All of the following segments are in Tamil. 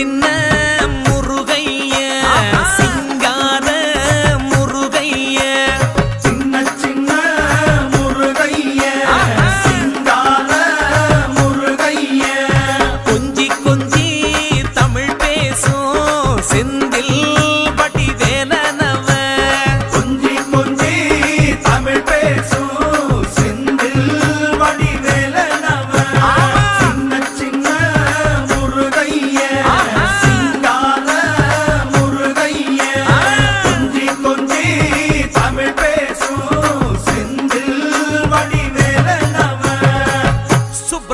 சின்ன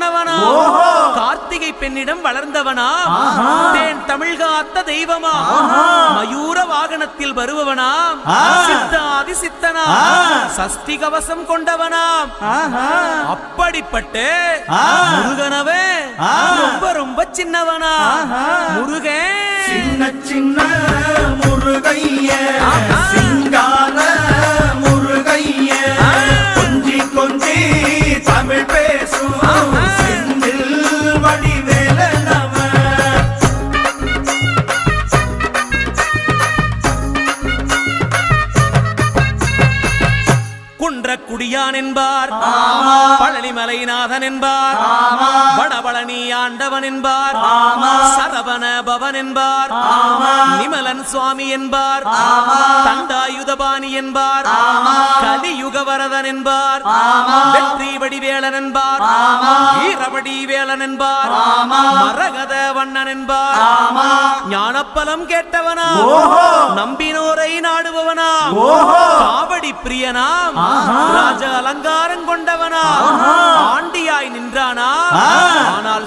சொன்னவனா? கார்த்திகை பெண்ணிடம் வளர்ந்தவனா? தேன் தமிழ் காத்த தெய்வமா? மயூர வாகனத்தில் வருபவனாம் சித்தாதி சித்தனா? சஷ்டி கவசம் கொண்டவனாம் அப்படிப்பட்ட முருகனவே ரொம்ப ரொம்ப சின்னவனா? முருகன் சின்ன சின்ன முருகைய. பழனிமலைநாதன் என்பார் வடபழனி ஆண்டவன் என்பார் சரவண பவன் என்பார் நிமலன் சுவாமி என்பார் தண்டாயுதபாணி என்பார். கலியுக வரதன் என்பார். வெற்றி வடிவேலன் என்பார். வீரவடி வேலன் என்பார். மரகத வண்ணன் என்பார். ஞானப்பலம் கேட்டவனா நம்பினோரை நாடுபவனா காவடி பிரியனாம். ராஜ அலங்காரம் கொண்டவனா